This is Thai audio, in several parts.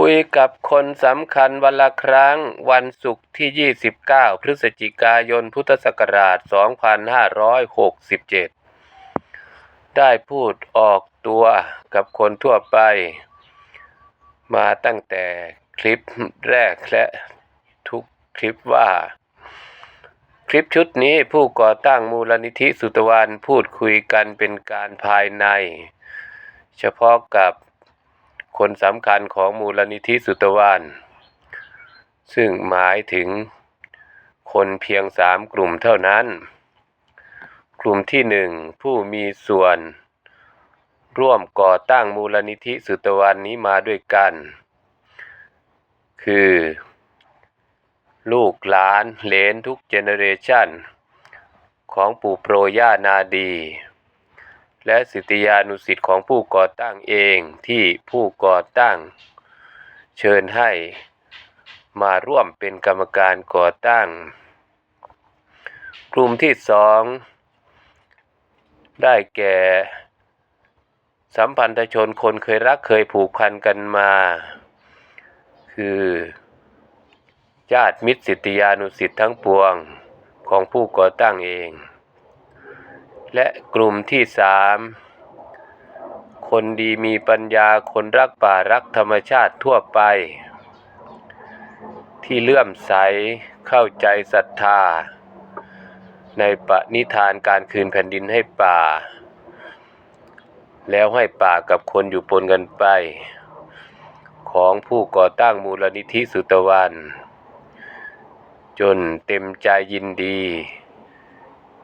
คุยกับคนสำคัญวันละครั้งวันศุกร์ที่ 29 พฤศจิกายนพุทธศักราช 2567 ได้พูดออกตัวกับคนทั่วไป มาตั้งแต่คลิปแรกและทุกคลิปว่า คลิปชุดนี้ผู้ก่อตั้งมูลนิธิสุตวันพูดคุยกันเป็นการภายใน เฉพาะกับ คนสำคัญของมูลนิธิสุตวันซึ่งหมายถึงคนเพียงสามกลุ่มเท่านั้น กลุ่มที่หนึ่งผู้มีส่วน ร่วมก่อตั้งมูลนิธิสุตวันนี้มาด้วยกัน คือ ลูกหลานเหลนทุกเจเนเรชันของปู่โปรย่านาดี และสิทธิยานุสิทธิ์ของผู้ก่อตั้งเองที่ผู้ก่อตั้ง เชิญให้มาร่วมเป็นกรรมการก่อตั้ง กลุ่มที่สองได้แก่ สัมพันธชนคนเคยรักเคยผูกพันกันมา คือญาติมิตรสิทธิยานุสิทธิ์ทั้งปวงของผู้ก่อตั้งเอง และกลุ่มที่สามคนดีมีปัญญาคนรักป่ารักธรรมชาติทั่วไป ที่เลื่อมใสเข้าใจศรัทธา ในปณิธานการคืนแผ่นดินให้ป่า แล้วให้ป่ากับคนอยู่ปนกันไป ของผู้ก่อตั้งมูลนิธิสุตวัน จนเต็มใจยินดี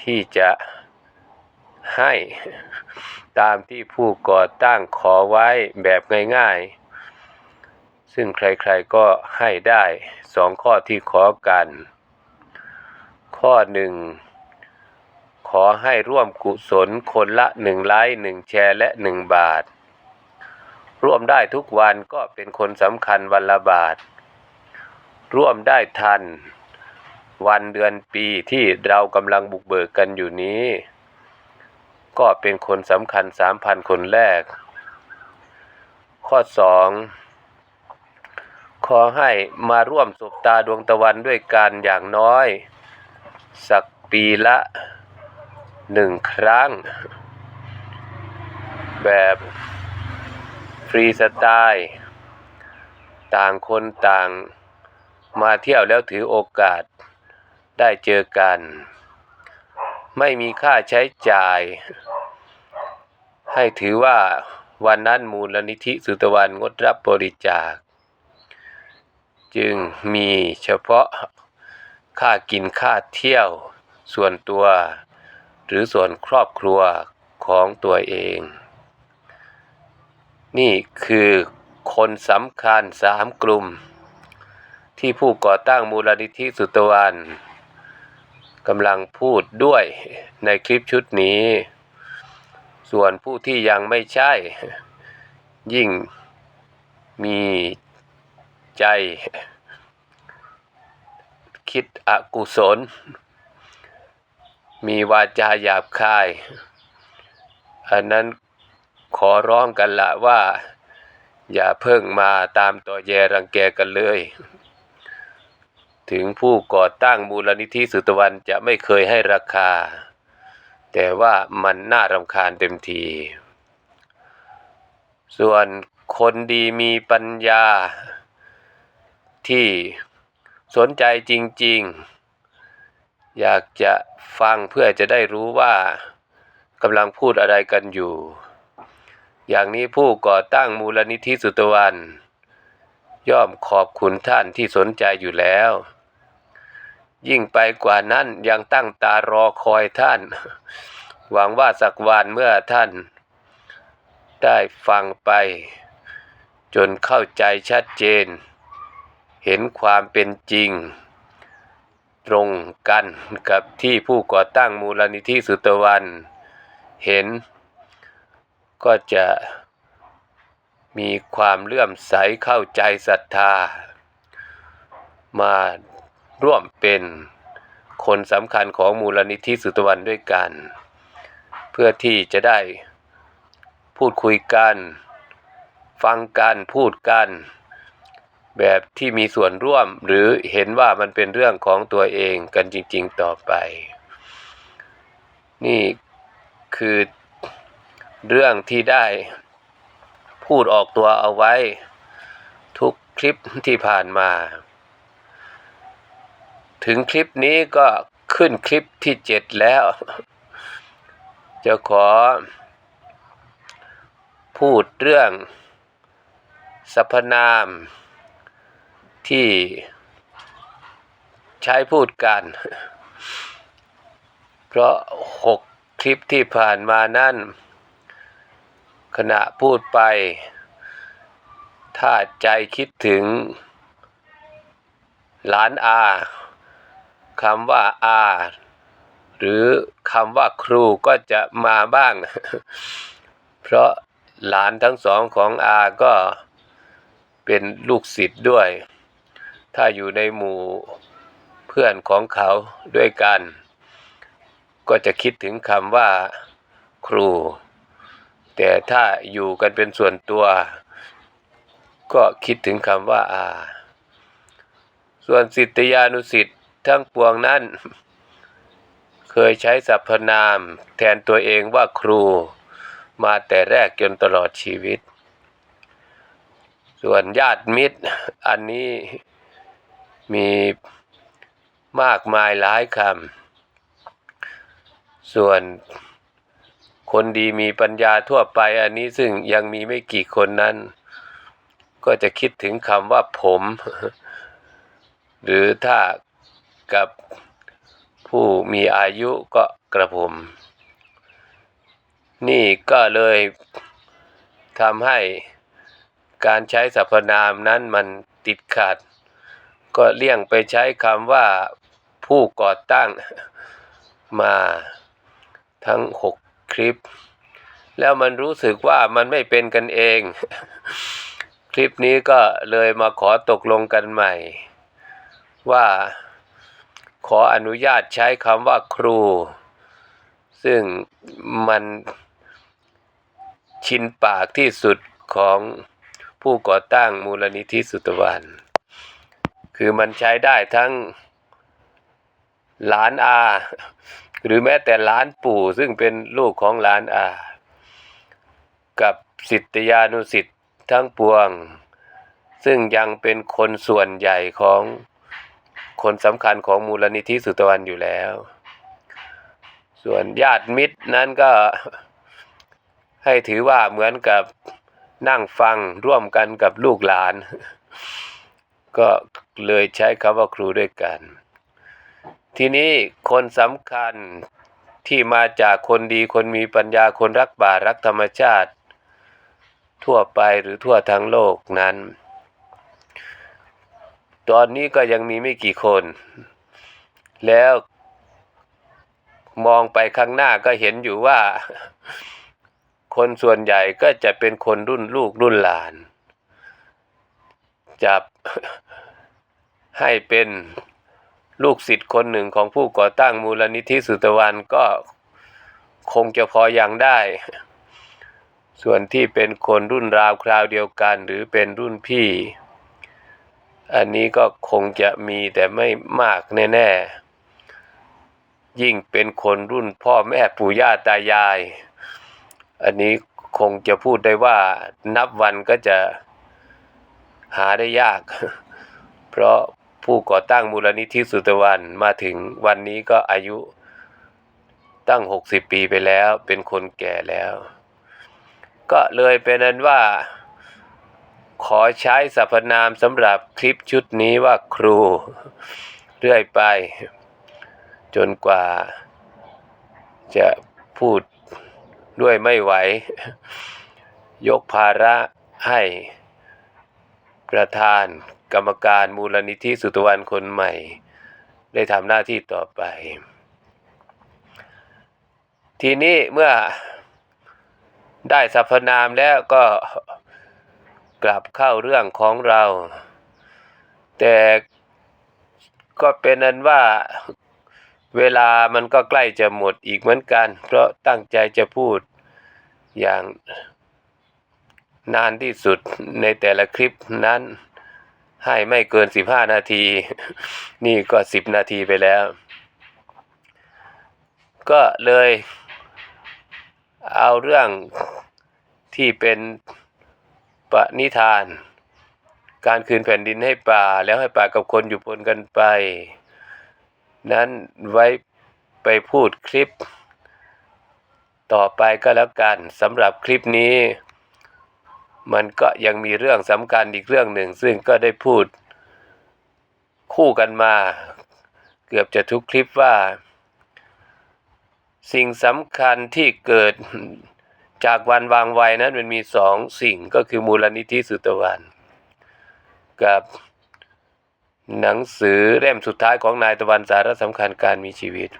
ที่จะ ให้ ตามที่ผู้ก่อตั้งขอไว้แบบง่ายๆ ซึ่งใครๆก็ให้ได้สองข้อที่ขอกัน ข้อหนึ่งขอให้ร่วมกุศลคนละหนึ่งไลค์หนึ่งแชร์และหนึ่งบาท ร่วมได้ทุกวันก็เป็นคนสำคัญวันละบาท ร่วมได้ทันวันเดือนปีที่เรากำลังบุกเบิกกันอยู่นี้ ก็เป็นคนสำคัญสามพันคนแรก ข้อสองขอให้มาร่วมสบตาดวงตะวันด้วยกันอย่างน้อย สักปีละหนึ่งครั้ง แบบฟรีสไตล์ต่างคนต่างมาเที่ยวแล้วถือโอกาสได้เจอกัน ไม่มีค่าใช้จ่าย ให้ถือว่าวันนั้นมูลนิธิสุตวันงดรับบริจาค จึงมีเฉพาะค่ากินค่าเที่ยว ส่วนตัว หรือส่วนครอบครัวของตัวเอง นี่คือคนสำคัญสามกลุ่ม ที่ผู้ก่อตั้งมูลนิธิสุตวัน กำลังพูดด้วยในคลิปชุดนี้ ส่วนผู้ที่ยังไม่ใช่ ยิ่งมีใจ คิดอกุศล มีวาจาหยาบคาย อันนั้นขอร้องกันละว่า อย่าเพิ่งมาตามต่อแยรังแกกันเลย ถึงผู้ก่อตั้งมูลนิธิสุตวันจะไม่เคยให้ราคา แต่ว่ามันน่ารำคาญเต็มที ส่วนคนดีมีปัญญา ที่สนใจจริง ๆ อยากจะฟังเพื่อจะได้รู้ว่ากำลังพูดอะไรกันอยู่ อย่างนี้ผู้ก่อตั้งมูลนิธิสุตวัน ย่อมขอบคุณท่านที่สนใจอยู่แล้ว ยิ่งไปกว่านั้นยังตั้งตารอคอยท่าน หวังว่าสักวันเมื่อท่าน ได้ฟังไป จนเข้าใจชัดเจน เห็นความเป็นจริง ตรงกันกับที่ผู้ก่อตั้งมูลนิธิสุตวัน เห็น ก็จะมีความเลื่อมใสเข้าใจศรัทธา มา ร่วมเป็นคนสำคัญของมูลนิธิสุตวันด้วยกัน เพื่อที่จะได้พูดคุยกัน ฟังกันพูดกัน แบบที่มีส่วนร่วมหรือเห็นว่ามันเป็นเรื่องของตัวเองกันจริง ๆต่อไป นี่คือเรื่องที่ได้พูดออกตัวเอาไว้ ทุกคลิปที่ผ่านมา ถึงคลิปนี้ก็ขึ้นคลิปที่เจ็ดแล้ว จะขอ พูดเรื่องสรรพนามที่ใช้พูดกัน เพราะหกคลิปที่ผ่านมานั่น ขณะพูดไป ถ้าใจคิดถึงหลานอา คำว่าอาหรือคำว่าครูก็จะมาบ้าง เพราะหลานทั้งสองของอาก็เป็นลูกศิษย์ด้วย ถ้าอยู่ในหมู่เพื่อนของเขาด้วยกัน ก็จะคิดถึงคำว่าครู แต่ถ้าอยู่กันเป็นส่วนตัว ก็คิดถึงคำว่าอา ส่วนสิทธยานุสิทธิ ทั้งปวงนั้น เคยใช้สรรพนาม แทนตัวเองว่าครู มาแต่แรกจนตลอดชีวิต ส่วนญาติมิตร อันนี้มีมากมายหลายคำ ส่วนคนดีมีปัญญาทั่วไปอันนี้ซึ่งยังมีไม่กี่คนนั้น ก็จะคิดถึงคำว่าผม หรือถ้า กับผู้มีอายุก็กระผม นี่ก็เลยทำให้การใช้สรรพนามนั้นมันติดขัด ก็เลี่ยงไปใช้คำว่าผู้ก่อตั้งมาทั้งหกคลิป แล้วมันรู้สึกว่ามันไม่เป็นกันเอง คลิปนี้ก็เลยมาขอตกลงกันใหม่ ว่า ขออนุญาตใช้คำว่าครู ซึ่งมันชินปากที่สุดของผู้ก่อตั้งมูลนิธิสุตวันคือมันใช้ได้ทั้งหลานอา หรือแม้แต่หลานปู่ซึ่งเป็นลูกของหลานอา กับสิทธยานุสิทธ์ทั้งปวง ซึ่งยังเป็นคนส่วนใหญ่ของ คนสำคัญของมูลนิธิสุตวันอยู่แล้ว ส่วนญาติมิตรนั้นก็ให้ถือว่าเหมือนกับนั่งฟังร่วมกันกับลูกหลาน ก็เลยใช้คำว่าครูด้วยกัน ทีนี้คนสำคัญที่มาจากคนดีคนมีปัญญาคนรักป่ารักธรรมชาติ ทั่วไปหรือทั่วทั้งโลกนั้น ตอนนี้ก็ยังมีไม่กี่คน แล้วมองไปข้างหน้าก็เห็นอยู่ว่า คนส่วนใหญ่ก็จะเป็นคนรุ่นลูกรุ่นหลาน จับให้เป็นลูกศิษย์คนหนึ่งของผู้ก่อตั้งมูลนิธิสุตวันก็คงจะพอยังได้ ส่วนที่เป็นคนรุ่นราวคราวเดียวกัน หรือเป็นรุ่นพี่ อันนี้ก็คงจะมีแต่ไม่มากแน่ๆ ยิ่งเป็นคนรุ่นพ่อแม่ปู่ย่าตายาย อันนี้คงจะพูดได้ว่านับวันก็จะหาได้ยาก เพราะผู้ก่อตั้งมูลนิธิสุตวันมาถึงวันนี้ก็อายุตั้ง 60 ปีไปแล้ว เป็นคนแก่แล้ว ก็เลยเป็นนั้นว่า ขอใช้สรรพนามสำหรับคลิปชุดนี้ว่าครู เรื่อยไป จนกว่า จะพูดด้วยไม่ไหว ยกภาระให้ประธานกรรมการมูลนิธิสุตวันคนใหม่ ได้ทำหน้าที่ต่อไป ทีนี้เมื่อได้สรรพนามแล้วก็ กลับเข้าเรื่องของเรา แต่ก็เป็นนั้นว่าเวลามันก็ใกล้จะหมดอีกเหมือนกัน เพราะตั้งใจจะพูดอย่างนานที่สุดในแต่ละคลิปนั้น ให้ไม่เกินสิบห้านาที นี่ก็สิบนาทีไปแล้ว ก็เลยเอาเรื่องที่เป็น ปณิธาน การคืนแผ่นดินให้ป่า แล้วให้ป่ากับคนอยู่ปนกันไป นั้นไว้ไปพูดคลิป ต่อไปก็แล้วกันสำหรับคลิปนี้ มันก็ยังมีเรื่องสำคัญอีกเรื่องหนึ่ง ซึ่งก็ได้พูด คู่กันมา เกือบจะทุกคลิปว่า สิ่งสำคัญที่เกิด จากวันวางไวนั้นมันมีสองสิ่งก็คือมูลนิธิสุตวัน กับหนังสือเล่มสุดท้ายของนายตะวันสาระสำคัญการมีชีวิต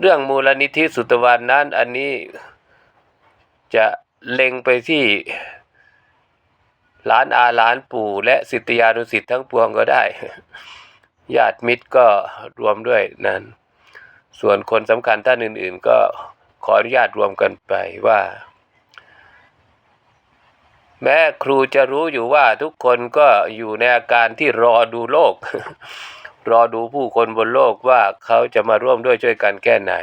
เรื่องมูลนิธิสุตวันนั้นอันนี้จะเล็งไปที่หลานอาหลานปู่และสิทธิยานุสิทธิ์ทั้งปวงก็ได้ ญาติมิตรก็รวมด้วยนั้น ส่วนคนสำคัญท่านอื่น ๆ ก็ ขออนุญาตรวมกันไปว่า แม้ครูจะรู้อยู่ว่าทุกคนก็อยู่ในอาการที่รอดูโลก รอดูผู้คนบนโลกว่าเขาจะมาร่วมด้วยช่วยกันแค่ไหน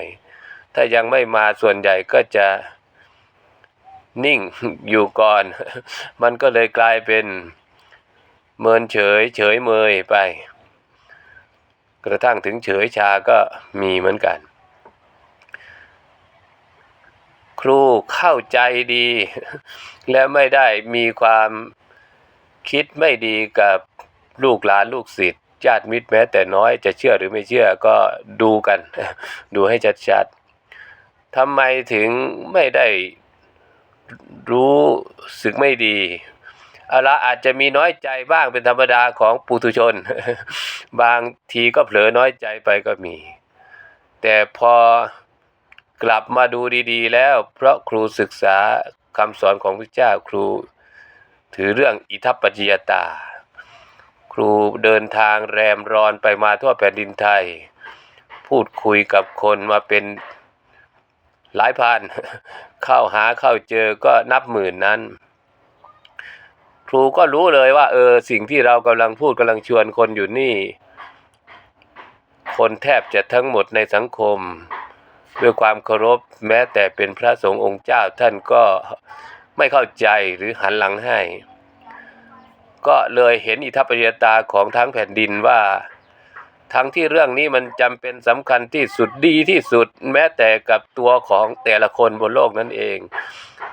ถ้ายังไม่มาส่วนใหญ่ก็จะนิ่งอยู่ก่อน มันก็เลยกลายเป็นเมินเฉย เฉยเมยไป กระทั่งถึงเฉยชาก็มีเหมือนกัน ค รูเข้าใจดี และไม่ได้มีความคิดไม่ดีกับลูกหลานลูกศิษย์ญาติมิตรแม้แต่น้อยจะเชื่อหรือไม่เชื่อก็ดูกัน ดูให้ชัดๆทำไมถึงไม่ได้รู้สึกไม่ดีเอาละอาจจะมีน้อยใจบ้างเป็นธรรมดาของปุถุชน บางทีก็เผลอน้อยใจไปก็มี แต่พอ กลับมาดูดีๆ แล้ว เพราะครูศึกษาคำสอนของพระเจ้าครู ถือเรื่องอิทัปปัจจยตา ครูเดินทางแรมรอนไปมาทั่วแผ่นดินไทย พูดคุยกับคนมาเป็นหลายพัน เข้าหาเข้าเจอก็นับหมื่นนั้น ครูก็รู้เลยว่า เออสิ่งที่เรากำลังพูดกำลังชวนคนอยู่นี่ คนแทบจะทั้งหมดในสังคม ด้วยความเคารพแม้แต่เป็นพระสงฆ์องค์เจ้าท่านก็ไม่เข้าใจหรือหันหลังให้ ก็เลยเห็นอิทัปปัจจยตาของทั้งแผ่นดินว่า ทั้งที่เรื่องนี้มันจำเป็นสำคัญที่สุดดีที่สุดแม้แต่กับตัวของแต่ละคนบนโลกนั่นเอง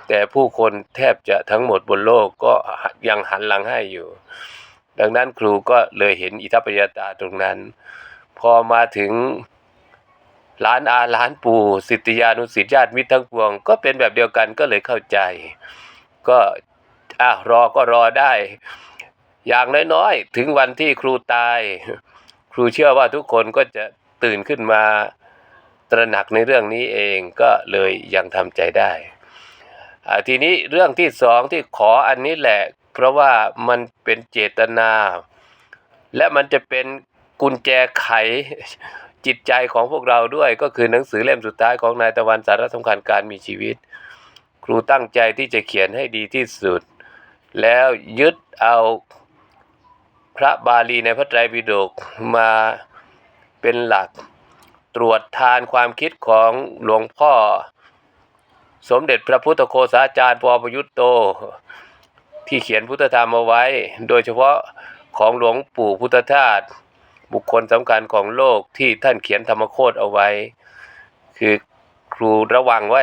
แต่ผู้คนแทบจะทั้งหมดบนโลกก็ยังหันหลังให้อยู่ ดังนั้นครูก็เลยเห็นอิทัปปัจจยตาตรงนั้น พอมาถึง หลานอาหลานปู่สิทธิยานุสิทธิญาติมิตรทั้งปวง ก็เป็นแบบเดียวกันก็เลยเข้าใจ ก็อะรอก็รอได้ อย่างน้อยๆ ถึงวันที่ครูตาย ครูเชื่อว่าทุกคนก็จะตื่นขึ้นมา ตระหนักในเรื่องนี้เองก็เลยยังทำใจได้ทีนี้เรื่องที่สองที่ขออันนี้แหละ เพราะว่ามันเป็นเจตนา และมันจะเป็น กุญแจไขจิตใจของพวกเราด้วย ก็คือหนังสือเล่มสุดท้ายของนายตะวันสาระสำคัญการมีชีวิต ครูตั้งใจที่จะเขียนให้ดีที่สุด แล้วยึดเอาพระบาลีในพระไตรปิฎกมาเป็นหลัก ตรวจทานความคิดของหลวงพ่อ สมเด็จพระพุทธโฆษาจารย์ปอประยุตโต ที่เขียนพุทธธรรมเอาไว้ โดยเฉพาะของหลวงปู่พุทธทาส บุคคลสำคัญของโลกที่ท่านเขียนธรรมโคตเอาไว้ คือครูระวังว่า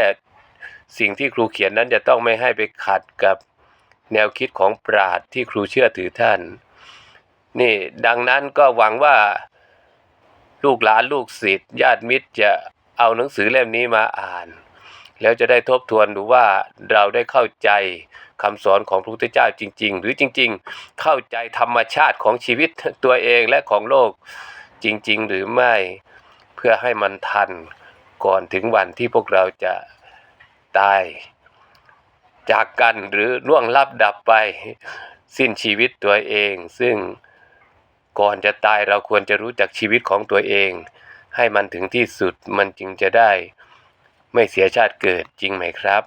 สิ่งที่ครูเขียนนั้นจะต้องไม่ให้ไปขัดกับแนวคิดของปราชญ์ที่ครูเชื่อถือท่าน นี่ดังนั้นก็หวังว่าลูกหลานลูกศิษย์ญาติมิตรจะเอาหนังสือเล่มนี้มาอ่าน แล้วจะได้ทบทวนดูว่าเราได้เข้าใจ คำสอนของพระพุทธเจ้าจริง ๆ หรือจริง ๆ เข้าใจธรรมชาติของชีวิตตัวเองและของโลกจริง ๆ หรือไม่เพื่อให้มันทันก่อนถึงวันที่พวกเราจะตาย จากกันหรือล่วงลับดับไปสิ้นชีวิตตัวเอง ซึ่งก่อนจะตายเราควรจะรู้จักชีวิตของตัวเอง ให้มันถึงที่สุดมันจึงจะได้ไม่เสียชาติเกิดจริงไหมครับ